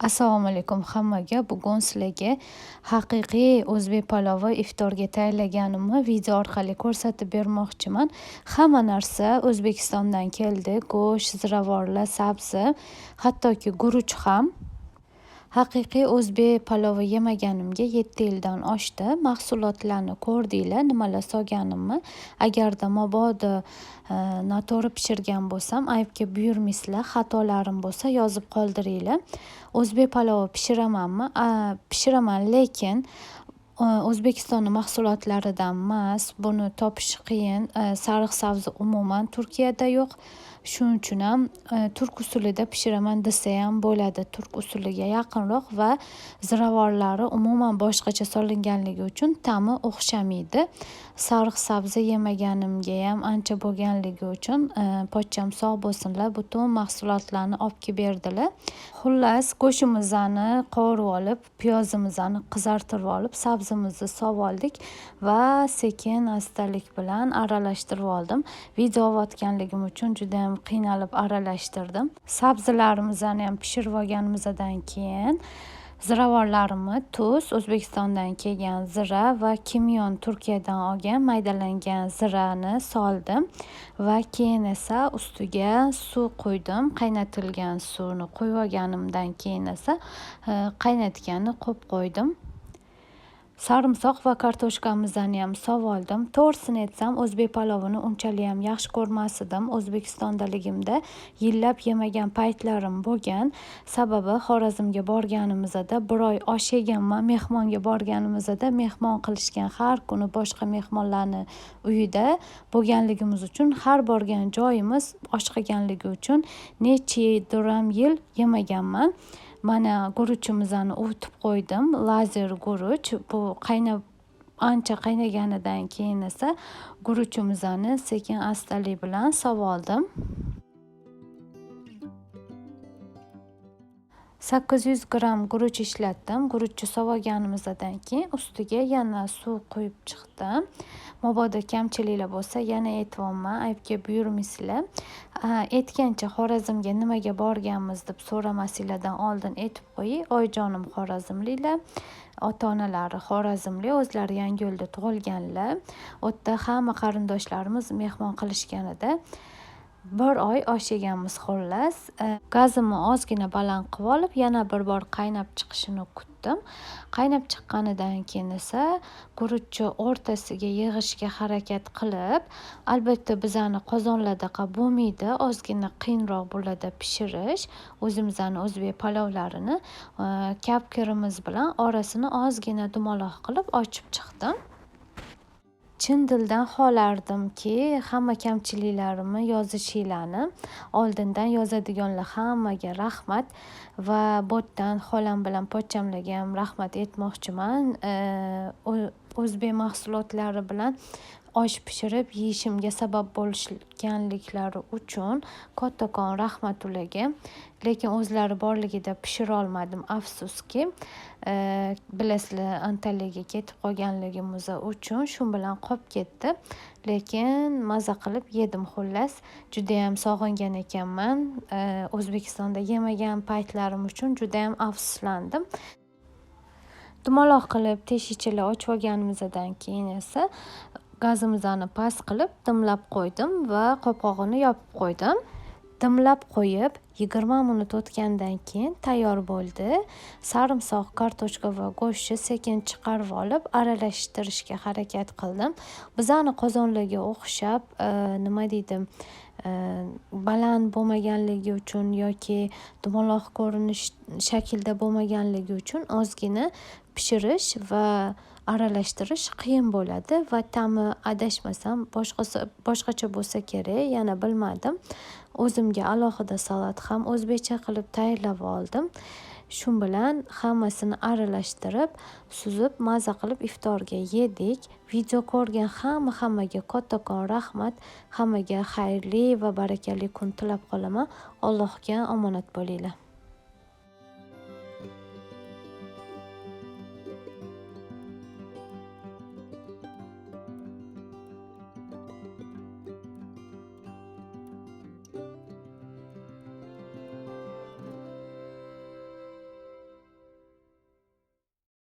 assalomu alaykum hammaga. Bugun sizlarga haqiqiy o'zbek palovi iftorga tayyorlaganimni video orqali ko'rsatib bermoqchiman. Hamma narsa o'zbekistondan keldi. Go'sht ziravorlar sabzi hattoki guruch ham haqiqiy o'zbek palovi yemaganimga yetti yildan oshdi. Mahsulotlarni ko'rdinglar nimalar solganimni. Agarda mabodo e, noto'g'ri pishirgan bo'lsam aybga buyurmaysizlar xatolarim bo'lsa yozib qoldiringlar. O'zbek palovi pishiramanmi? Pishiraman lekin e, o'zbekistonni mahsulotlaridan emas buni topish qiyin. E, sariq sabzi umuman turkiyada yo'q shuning uchun ham turk usulida pishiraman desa ham bo'ladi turk usuliga yaqinroq va ziravorlari umuman boshqacha solinganligi uchun ta'mi o'xshamaydi sariq sabzi yemaganimga ham ancha bo'lganligi uchun e, pochcham sog' bo'lsinlar butun mahsulotlarni olib kelib berdilar xullas go'shtimizni qovurib olib piyozimizni qizartirib olib sabzimizni solib oldik va sekin astalik bilan aralashtirib oldim video olayotganligim uchun judayam ham qiynalib aralashtirdim sabzilarimizni ham pishirib keyin ziravorlarimni tuz o'zbekistondan kelgan zira va kimyon turkiyadan olgan maydalangan zirani soldim va keyin esa ustiga suv quydim qaynatilgan suvni quyib olganimdan keyin esa e, qaynatganni qo'yib qo'ydim sarimsoq va kartoshkamizni ham oldim. To'g'risini aytsam o'zbek palovini unchalik ham yaxshi ko'rmas edim o'zbekistondaligimda yillab yemagan paytlarim bo'lgan. Sababi xorazmga borganimizda bir oy osh yeganman mehmonga borganimizda mehmon qilishgan har kuni boshqa mehmonlarni uyida bo'lganligimiz uchun har borgan joyimiz osh qilganligi uchun necha yil yemaganman. Mana guruchimizni ovutib qo'ydim. Lazer guruch. Bu qaynab ancha qaynaganidan keyin esa guruchimizni sekin astalik bilan sovoldim sakkiz yuz gramm guruch ishlatdim. Guruchni sovolganimizdan keyin ustiga yana suv quyib chiqdim. Mabodo kamchiliklar bo'lsa yana aytyapman aybga buyurmaysizlar aytgancha xorazmga nimaga borganmiz deb so'ramasinglardan oldin aytib qo'yay oyijonim xorazmliklar ota onalari xorazmlik o'zlari yangiyo'lda tug'ilganlar. U yerda hamma qarindoshlarimiz mehmon qilishganida bir oy osh yeganmiz xullas. Gazimni ozgina baland qilib olib yana bir bor qaynab chiqishini kutdim. Qaynab chiqqanidan keyin esa guruchni o'rtasiga yig'ishga harakat qilib albatta bizani qozonlardaqa bo'lmaydi ozgina qiyinroq bo'ladi pishirish. O'zimizni o'zbek palovlarini kapkirimiz bilan orasini ozgina dumaloq qilib ochib chiqdim. Chin dildan xohlardimki hamma kamchiliklarimni yozishinglarni oldindan yozadiganlar hammaga rahmat va botdan xolam bilan pochchamlarga ham rahmat aytmoqchiman. O'zbek mahsulotlari bilan osh pishirib yeyishimga sabab bo'lishganliklari uchun kattakon rahmat ularga lekin o'zlari borligida pishirolmadim afsuski bilasizlar antaliyaga ketib qolganligimiz uchun shu bilan qolib ketdi lekin maza qilib yedim xullas. Judayam sog'ingan ekanman o'zbekistonda yemagan paytlarim uchun judayam afsuslandim dumaloq qilib teshichalar ochib olganimizdan keyin esa gazimizni past qilib dimlab qo'ydim va qopqog'ini yopib qo'ydim. Dimlab qo'yib yigirma minut o'tgandan keyin tayyor bo'ldi. Sarimsoq kartoshka va go'shtni sekin chiqarib olib aralashtirishga harakat qildim. Bizani qozonlarga o'xshab e, nima deydi e, baland bo'lmaganligi uchun yoki dumaloq ko'rinish shaklda bo'lmaganligi uchun ozgina pishirish va aralashtirish qiyin bo'ladi va ta'mi adashmasam boshqasi boshqacha bo'lsa kerak yana bilmadim. O'zimga alohida salat ham o'zbekcha qilib tayyorlab oldim. Shu bilan hammasini aralashtirib suzib maza qilib iftorga yedik. Video ko'rgan hamma hammaga kattakon rahmat hammaga xayrli va barakali kun tilab qolaman. Allohga omonat bo'linglar.